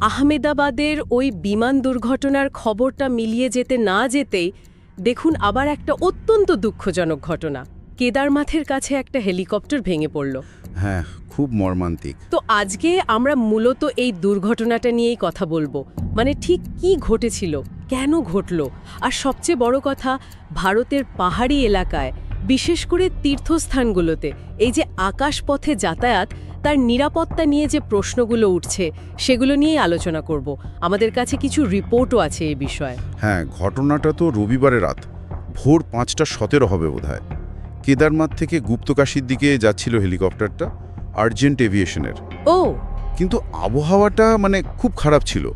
আহমেদাবাদের ওই বিমান দুর্ঘটনার খবরটা মিলিয়ে যেতে না যেতেই দেখুন আবার একটা অত্যন্ত দুঃখজনক ঘটনা। কেদারমাথের কাছে একটা হেলিকপ্টার ভেঙে পড়ল। হ্যাঁ খুব মর্মান্তিক। তো আজকে আমরা মূলত এই দুর্ঘটনাটা নিয়েই কথা বলব। মানে ঠিক কি ঘটেছিল কেন ঘটল? আর সবচেয়ে বড় কথা ভারতের পাহাড়ি এলাকায় বিশেষ করে তীর্থস্থানগুলোতে এই যে আকাশপথে যাতায়াত তার নিরাপত্তা নিয়ে যে প্রশ্নগুলো উঠছে সেগুলো নিয়েই আলোচনা করব। আমাদের কাছে কিছু রিপোর্টও আছে এ বিষয়ে। হ্যাঁ ঘটনাটা তো রবিবারে রাত। ভোর পাঁচটা সতেরো হবে বোধহয়। কেদারনাথ থেকে গুপ্তকাশীর দিকে যাচ্ছিল হেলিকপ্টারটা আর্জেন্ট এভিয়েশনের। ও! কিন্তু আবহাওয়াটা মানে খুব খারাপ ছিল।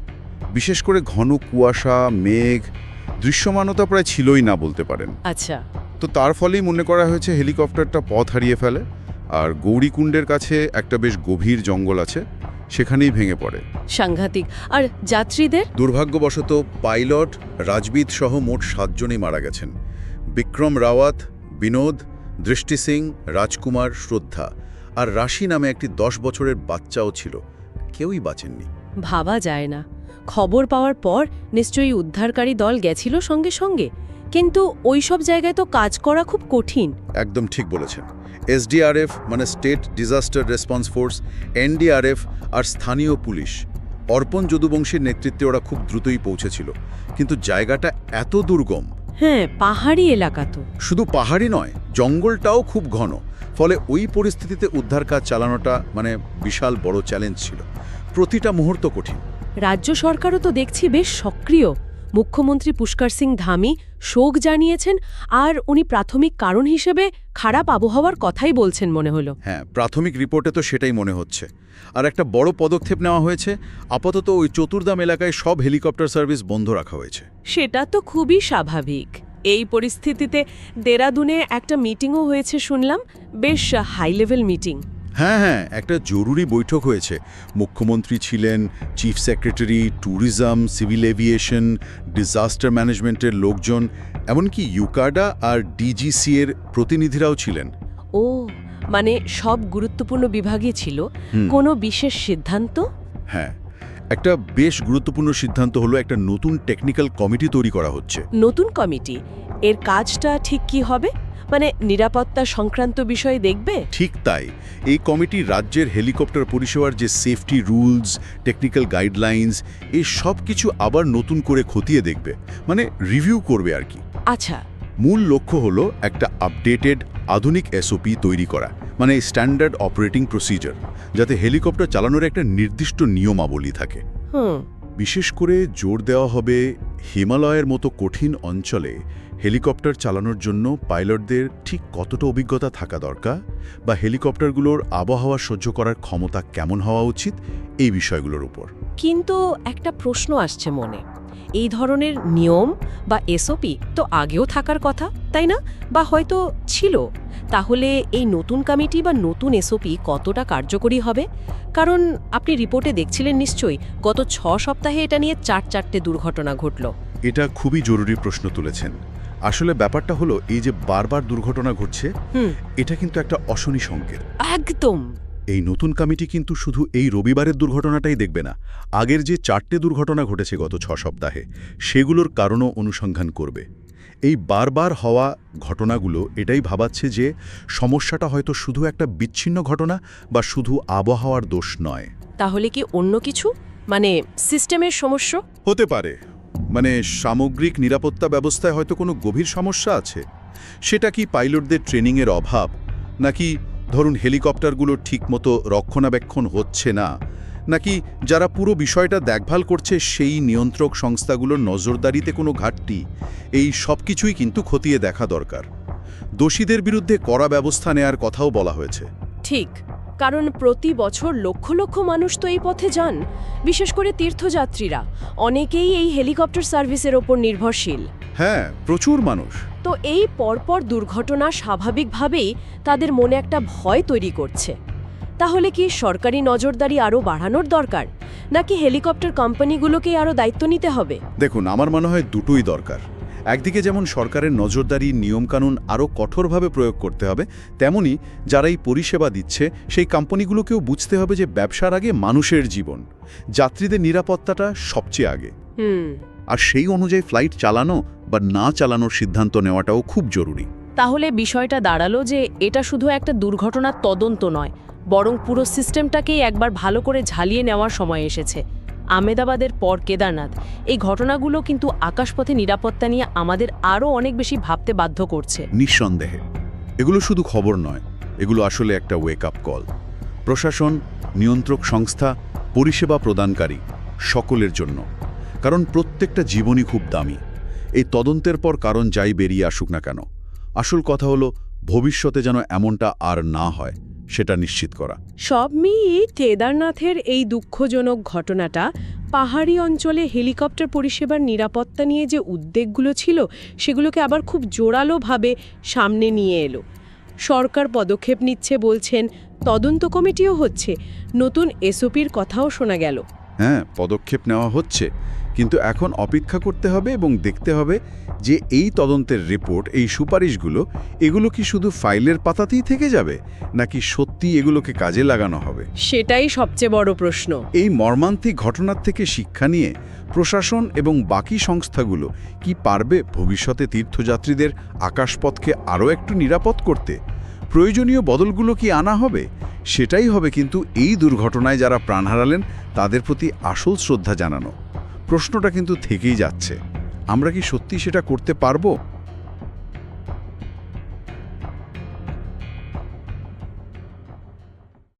বিশেষ করে ঘন কুয়াশা মেঘ দৃশ্যমানতা প্রায় ছিলই না বলতে পারেন। আচ্ছা। তো তার ফলেই মনে করা হয়েছে হেলিকপ্টারটা পথ হারিয়ে ফেলে। আর গৌরীকুণ্ডের কাছে একটা বেশ গভীর জঙ্গল আছে সেখানেই ভেঙে পড়ে। সাংঘাতিক। আর যাত্রীদের? দুর্ভাগ্যবশত পাইলট রাজবিদ সহ মোট সাতজনই মারা গেছেন। বিক্রম রাওয়াত বিনোদ দৃষ্টি সিং রাজকুমার শ্রদ্ধা। আর রাশি নামে একটি দশ বছরের বাচ্চাও ছিল। কেউই বাঁচেননি। ভাবা যায় না। খবর পাওয়ার পর নিশ্চয়ই উদ্ধারকারী দল গেছিল সঙ্গে সঙ্গে। কিন্তু ওই সব জায়গায় তো কাজ করা খুব কঠিন। একদম ঠিক বলেছেন। এসডিআরএফ মানে state disaster response force NDRF আর স্থানীয় পুলিশ। অর্পণ যদুবংশীর নেতৃত্বে ওরা খুব দ্রুতই পৌঁছেছিল। কিন্তু জায়গাটা এত দুর্গম। হ্যাঁ পাহাড়ি এলাকা তো। শুধু পাহাড়ি নয় জঙ্গলটাও খুব ঘন। ফলে ওই পরিস্থিতিতে উদ্ধার কাজ চালানোটা মানে বিশাল বড় চ্যালেঞ্জ ছিল। প্রতিটা মুহূর্ত কঠিন। রাজ্য সরকারও তো দেখছি বেশ সক্রিয়। মুখ্যমন্ত্রী পুষ্কর সিং ধামি শোক জানিয়েছেন আর উনি প্রাথমিক কারণ হিসেবে খারাপ আবহাওয়ার কথাই বলছেন মনে হলো। হ্যাঁ প্রাথমিক রিপোর্টে তো সেটাই মনে হচ্ছে। আর একটা বড় পদক্ষেপ নেওয়া হয়েছে আপাতত ওই চতুর্দাম এলাকায় সব হেলিকপ্টার সার্ভিস বন্ধ রাখা হয়েছে। সেটা তো খুবই স্বাভাবিক। এই পরিস্থিতিতে দেরাদুনে একটা মিটিংও হয়েছে শুনলাম বেশ হাই লেভেল মিটিং। হ্যাঁ হ্যাঁ একটা জরুরি বৈঠক হয়েছে। মুখ্যমন্ত্রী ছিলেন chief secretary tourism civil aviation disaster ম্যানেজমেন্টের লোকজন এমনকি ইউকাডা আর ডিজিসি এর প্রতিনিধিরাও ছিলেন। ও মানে সব গুরুত্বপূর্ণ বিভাগই ছিল। কোনো বিশেষ সিদ্ধান্ত? হ্যাঁ। একটা বেশ গুরুত্বপূর্ণ সিদ্ধান্ত হলো একটা নতুন টেকনিক্যাল কমিটি তৈরি করা হচ্ছে। নতুন কমিটি এর কাজটা ঠিক কি হবে? মানে নিরাপত্তা সংক্রান্ত বিষয়ে দেখবে? ঠিক তাই। এই কমিটি রাজ্যের হেলিকপ্টার পরিষেবার যে সেফটি রুলস টেকনিক্যাল গাইডলাইন্স এই সব কিছু আবার নতুন করে খতিয়ে দেখবে। মানে রিভিউ করবে আর কি। আচ্ছা। মূল লক্ষ্য হলো একটা আপডেটেড আধুনিক এসওপি তৈরি করা। মানে স্ট্যান্ডার্ড অপারেটিং প্রসিজার যাতে হেলিকপ্টার চালানোর একটা নির্দিষ্ট নিয়মাবলী থাকে। বিশেষ করে জোর দেওয়া হবে হিমালয়ের মতো কঠিন অঞ্চলে হেলিকপ্টার চালানোর জন্য পাইলটদের ঠিক কতটা অভিজ্ঞতা থাকা দরকার বা হেলিকপ্টারগুলোর আবহাওয়া সহ্য করার ক্ষমতা কেমন হওয়া উচিত এই বিষয়গুলোর উপর। কিন্তু একটা প্রশ্ন আসছে মনে। এই ধরনের নিয়ম বা এসওপি তো আগেও থাকার কথা তাই না? বা হয়তো ছিল। তাহলে এই নতুন কমিটি বা নতুন এসওপি কতটা কার্যকরী হবে? কারণ আপনি রিপোর্টে দেখছিলেন নিশ্চয়ই গত ছ সপ্তাহে এটা নিয়ে চার চারটে দুর্ঘটনা ঘটল। এটা খুবই জরুরি প্রশ্ন তুলেছেন। আসলে ব্যাপারটা হলো এই যে বারবার দুর্ঘটনা ঘটছে এটা কিন্তু একটা অশনি সংকেত। একদম। এই নতুন কমিটি কিন্তু শুধু এই রবিবারের দুর্ঘটনাটাই দেখবে না আগের যে চারটে দুর্ঘটনা ঘটেছে গত ছ সপ্তাহে সেগুলোর কারণও অনুসন্ধান করবে। এই বারবার হওয়া ঘটনাগুলো এটাই ভাবাচ্ছে যে সমস্যাটা হয়তো শুধু একটা বিচ্ছিন্ন ঘটনা বা শুধু আবহাওয়ার দোষ নয়। তাহলে কি অন্য কিছু? মানে সিস্টেমের সমস্যা? হতে পারে। মানে সামগ্রিক নিরাপত্তা ব্যবস্থায় হয়তো কোনো গভীর সমস্যা আছে। সেটা কি পাইলটদের ট্রেনিংয়ের অভাব নাকি ধরুন হেলিকপ্টারগুলো ঠিকমতো রক্ষণাবেক্ষণ হচ্ছে না নাকি যারা পুরো বিষয়টা দেখভাল করছে সেই নিয়ন্ত্রক সংস্থাগুলোর নজরদারিতে কোনো ঘাটতি? এই সব কিছুই কিন্তু খতিয়ে দেখা দরকার। দোষীদের বিরুদ্ধে কড়া ব্যবস্থা নেয়ার কথাও বলা হয়েছে। ঠিক কারণ প্রতি বছর লক্ষ লক্ষ মানুষ তো এই পথে যান বিশেষ করে তীর্থযাত্রীরা। অনেকেই এই হেলিকপ্টার সার্ভিসের ওপর নির্ভরশীল। হ্যাঁ প্রচুর মানুষ। তো এই পরপর দুর্ঘটনা স্বাভাবিকভাবেই তাদের মনে একটা ভয় তৈরি করছে। তাহলে কি সরকারি নজরদারি আরও বাড়ানোর দরকার? নাকি হেলিকপ্টার কোম্পানিগুলোকে আরও দায়িত্ব নিতে হবে? দেখুন আমার মনে হয় দুটোই দরকার। একদিকে যেমন সরকারের নজরদারি নিয়মকানুন আরও কঠোরভাবে প্রয়োগ করতে হবে তেমনি যারা এই পরিষেবা দিচ্ছে সেই কোম্পানিগুলোকেও বুঝতে হবে যে ব্যবসার আগে মানুষের জীবন যাত্রীদের নিরাপত্তাটা সবচেয়ে আগে। হুম। আর সেই অনুযায়ী ফ্লাইট চালানো বা না চালানোর সিদ্ধান্ত নেওয়াটাও খুব জরুরি। তাহলে বিষয়টা দাঁড়াল যে এটা শুধু একটা দুর্ঘটনার তদন্ত নয় বরং পুরো সিস্টেমটাকেই একবার ভালো করে ঝালিয়ে নেওয়ার সময় এসেছে। আমেদাবাদের পর কেদারনাথ। এই ঘটনাগুলো কিন্তু আকাশপথে নিরাপত্তা নিয়ে আমাদের আরও অনেক বেশি ভাবতে বাধ্য করছে। নিঃসন্দেহে। এগুলো শুধু খবর নয় এগুলো আসলে একটা ওয়েক আপ কল প্রশাসন নিয়ন্ত্রক সংস্থা পরিষেবা প্রদানকারী সকলের জন্য। কারণ প্রত্যেকটা জীবনই খুব দামি। এই তদন্তের পর কারণ যাই বেরিয়ে আসুক না কেন, আসল কথা হলো, ভবিষ্যতে যেন এমনটা আর না হয়, সেটা নিশ্চিত করা। সব মিলিয়ে কেদারনাথের এই দুঃখজনক ঘটনাটা পাহাড়ি অঞ্চলে হেলিকপ্টার পরিষেবার নিরাপত্তা নিয়ে যে উদ্বেগগুলো ছিল, সেগুলোকে আবার খুব জোরালোভাবে সামনে নিয়ে এলো। সরকার পদক্ষেপ নিচ্ছে বলছেন, তদন্ত কমিটিও হচ্ছে। নতুন এসওপির কথাও শোনা গেল। হ্যাঁ পদক্ষেপ নেওয়া হচ্ছে। কিন্তু এখন অপেক্ষা করতে হবে এবং দেখতে হবে যে এই তদন্তের রিপোর্ট এই সুপারিশগুলো এগুলো কি শুধু ফাইলের পাতাতেই থেকে যাবে নাকি সত্যি এগুলোকে কাজে লাগানো হবে? সেটাই সবচেয়ে বড় প্রশ্ন। এই মর্মান্তিক ঘটনার থেকে শিক্ষা নিয়ে প্রশাসন এবং বাকি সংস্থাগুলো কি পারবে ভবিষ্যতে তীর্থযাত্রীদের আকাশপথকে আরও একটু নিরাপদ করতে? প্রয়োজনীয় বদলগুলো কি আনা হবে? সেটাই হবে কিন্তু এই দুর্ঘটনায় যারা প্রাণ হারালেন, তাদের প্রতি আসল শ্রদ্ধা জানানো। প্রশ্নটা কিন্তু থেকেই যাচ্ছে। আমরা কি সত্যি সেটা করতে পারব?